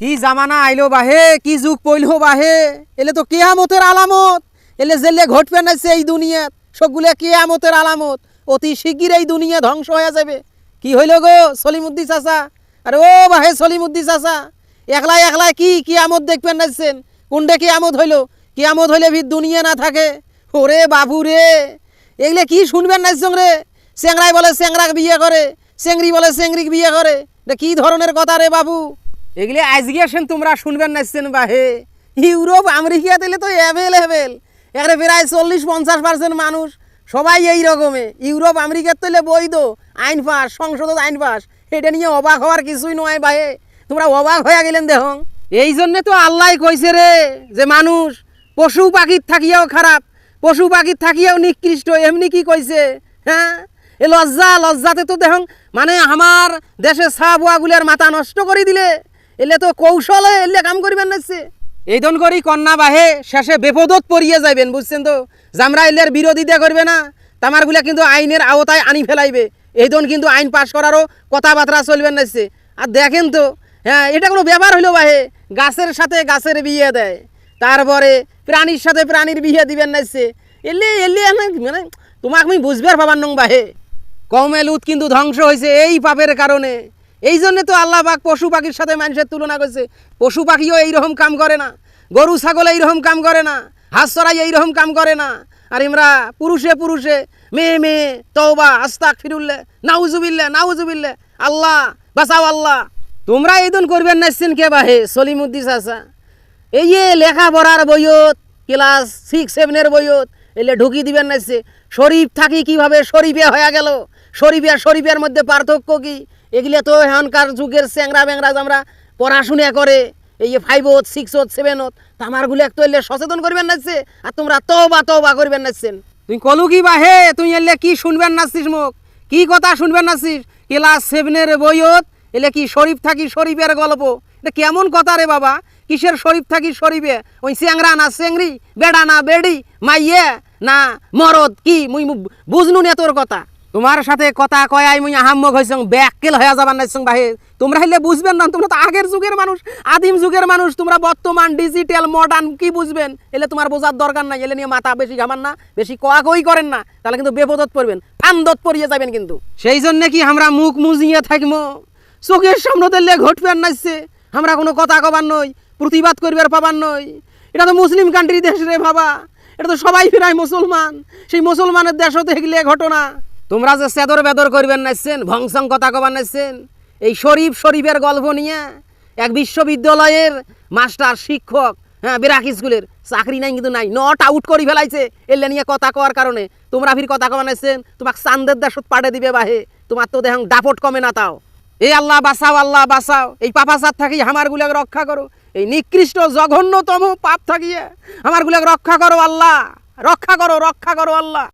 কি জামানা আইলো বাহে, কি যুগ পইল বাহে? এলে তো কেয়ামতের আলামত। এলে জেলে ঘটবে না এই দুনিয়াত। সবগুলো কেয়ামতের আলামত। অতি শিগগির এই দুনিয়া ধ্বংস হয়ে যাবে। কি হইল গো সলিমুদ্দি চাচা? আরে ও বাহে সলিমুদ্দি চাচা। একলাই একলাই কি কিয়ামত দেখবেন নাচছেন কোনটা কিয়ামত হইল? কিয়ামত হইলে ভিত দুনিয়া না থাকে। ওরে বাবু রে। এগুলো কি শুনবেন নাচছেন রে? চেংরাই বলে চেংরাক বিয়ে করে। চেংড়ি বলে চেংড়িক বিয়ে করে। কি ধরনের কথা রে বাবু? এগুলি আজকে আসেন, তোমরা শুনবেন নাচছেন বাহে। ইউরোপ, আমেরিকা দিলে তো অ্যাভেলেবেল এখানে প্রায় চল্লিশ, পঞ্চাশ পার্সেন্ট মানুষ। সবাই এই রকমে। ইউরোপ, আমেরিকার তৈলে বৈধ। আইন পাস সংসদত আইন পাস এটা নিয়ে অবাক হওয়ার কিছুই নয়, বাহে। তোমরা অবাক হয়ে গেলেন দেহ এই জন্যে তো আল্লাহ কইছে রে যে মানুষ, পশু পাখির থাকিয়াও খারাপ, পশু পাখির থাকিয়াও নিকৃষ্ট, এমনি কি কইছে? হ্যাঁ? এ লজ্জা, লজ্জাতে তো দেখ মানে আমার দেশে সাহাবুয়াগুলের মাথা নষ্ট করে দিলে। এলে তো কৌশলে এলে কাম করিবেন এই দন করি কন্যা বাহে, শেষে বেপদত পড়িয়ে যাইবেন, বুঝছেন তো? জামরা এলের বিরোধিতা করবে না তামারগুলা কিন্তু আইনের আওতায় আনি ফেলাইবে। এই দন কিন্তু আইন পাশ করারও কথাবার্তা চলবেন নাচছে আর দেখেন তো হ্যাঁ এটা কোনো ব্যাপার হইল বাহে? গাছের সাথে গাছের বিয়ে দেয়, তারপরে প্রাণীর সাথে প্রাণীর বিয়ে দিবেন নাচছে এলে এলে মানে তোমাকে আমি বুঝবার পাবার নং বাহে। কমে লুত কিন্তু ধ্বংস হয়েছে এই পাপের কারণে। এই জন্য তো আল্লাহ পাক পশু পাখির সাথে মানুষের তুলনা করছে। পশু পাখিও এইরকম কাম করে না। গরু, ছাগল এইরকম কাম করে না। হাঁস চড়াই এইরকম কাম করে না। আর আমরা পুরুষে পুরুষে, মেয়ে মেয়ে, তওবা আস্তাক ফিরুল্লে নাউজুবিল্লে নাউজুবিল্লে আল্লাহ, বাঁচাও আল্লাহ। তোমরা এই দিন করবেন নাচছেন কে বাহে? সলিমুদ্দি চাচা। এই যে লেখাপড়ার বইয়ত, ক্লাস সিক্স সেভেনের বইয়ত, এলে ঢুকি দিবেন নাচছে শরীফ থাকি কীভাবে শরীফে হয়ে গেল? শরীফে শরীফের মধ্যে পার্থক্য কি? এগুলো তো এখনকার যুগের স্যাংরা ব্যাংরা আমরা পড়াশুনা করে, এই যে ফাইভ ওত সিক্স ওত সেভেন ওত তামারগুলো একটু এলে সচেতন করবেন নাচছে আর তোমরা তবা তবা করবেন নাচছেন তুই কলু কি বা হে তুই এলে কি শুনবেন নাচছিস মুখ? কি কথা শুনবেন নাচছিস ক্লাস সেভেনের বইয়ত এলে কি শরীফ থাকি শরীফের গল্প? এটা কেমন কথা রে বাবা? কিসের শরীফ থাকি শরীফে? ওই চেংরা না চেংড়ি বেড়া না বেড়ি, মাইয়ে না মরদ কি? মুই বুঝনু নে তোর কথা। তোমার সাথে কথা কয়াই মুই আহাম্মক হইছং ব্যাককেল হয়ে যাবার নাইছং বাহে তোমরা হইলে বুঝবেন না, তোমরা তো আগের যুগের মানুষ, আদিম যুগের মানুষ, তোমরা বর্তমান ডিজিটাল মডার্ন কি বুঝবেন? এলে তোমার বোঝার দরকার নাই, এলে নিয়ে মাথা বেশি ঘামান না, বেশি কোয়া কই করেন না, তাহলে কিন্তু বেপদত পড়বেন ফান্দত পড়িয়ে যাবেন কিন্তু। সেই জন্য কি আমরা মুখ মুজিয়ে থাকব চোখের সামনে দিলে ঘটবেন নাইছে, আমরা কোনো কথা কবার নই, প্রতিবাদ করবার পাবার নই। এটা তো মুসলিম কান্ট্রি দেশ রে বাবা, এটা তো সবাই ফিরায় মুসলমান, সেই মুসলমানের দেশও দেখলে ঘটনা। তোমরা যে সেদর বেদর করবেন নাইছেন ভংসং কথা কবার নাইছেন এই শরীফ শরীফের গল্প নিয়ে এক বিশ্ববিদ্যালয়ের মাস্টার শিক্ষক হ্যাঁ বিরাক স্কুলের, চাকরি নাই কিন্তু নাই, নট আউট করে ফেলাইছে। এলে নিয়ে কথা কওয়ার কারণে তোমরা ফির কথা কবার নাইছেন তোমাকে চান্দের দেশত পাঠে দিবে বাহে, তোমার তো দেখ ডাপট কমে না তাও। এই আল্লাহ বাঁচাও আল্লাহ বাঁচাও, এই পাপাচার থাকি আমার রক্ষা করো, এই নিকৃষ্ট জঘন্যতম পাপ থাকিয়ে আমার গুলাকে রক্ষা করো আল্লাহ, রক্ষা করো রক্ষা করো আল্লাহ।